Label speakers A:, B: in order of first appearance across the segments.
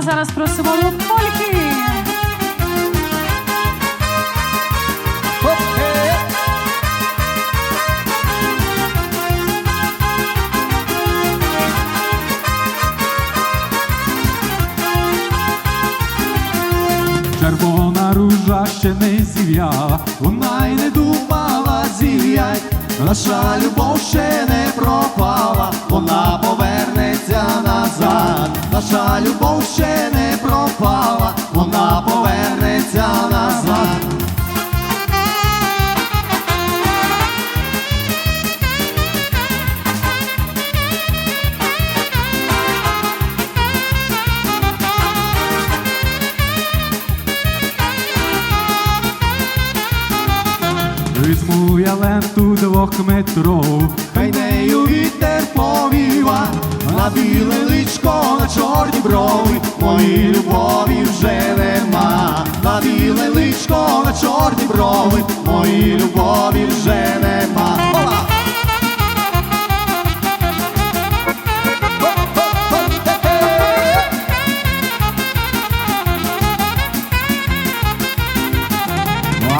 A: а зараз просимо Лукольки.
B: Червона ружа ще не зів'яла, вона й не думала зів'ять. Наша любов ще не пропала, вона повернеться назад. Наша любов я ленту двохметрову, хай нею вітер повіва, на біле личко, на чорні брови, мої любові вже нема, на біле личко, на чорні брови, мої любові вже нема.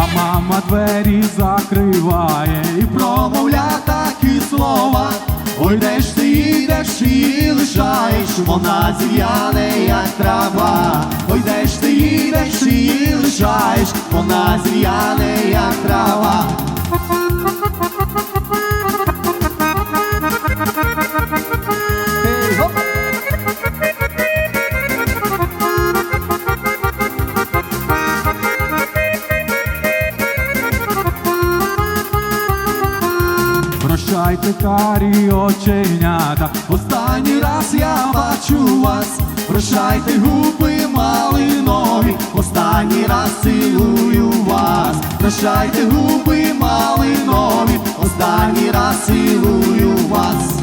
B: А мама двері закриває і промовля такі слова. Ой, де ж ти їдеш і лишаєш, вона зів'яне, як трава. Ой, де ж ти їдеш і лишаєш, вона зів'яне, як трава. Прощайте, карі оченята, останній раз я бачу вас. Прощайте, губи малинові, останній раз цілую вас. Прощайте, губи малинові, останній раз цілую вас.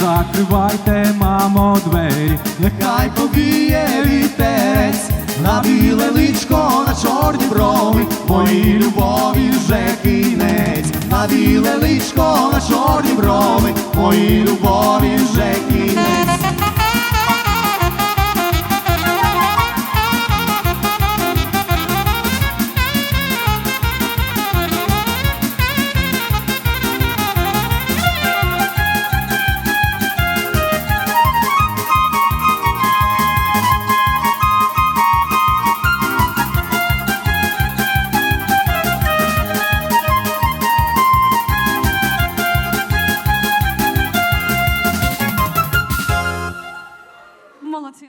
B: Закривайте, мамо, двері, нехай повіє вітерець, на біле личко, на чорні брови, моїй любові вже кінець, на біле личко, на чорні брови, моїй любові вже кінець.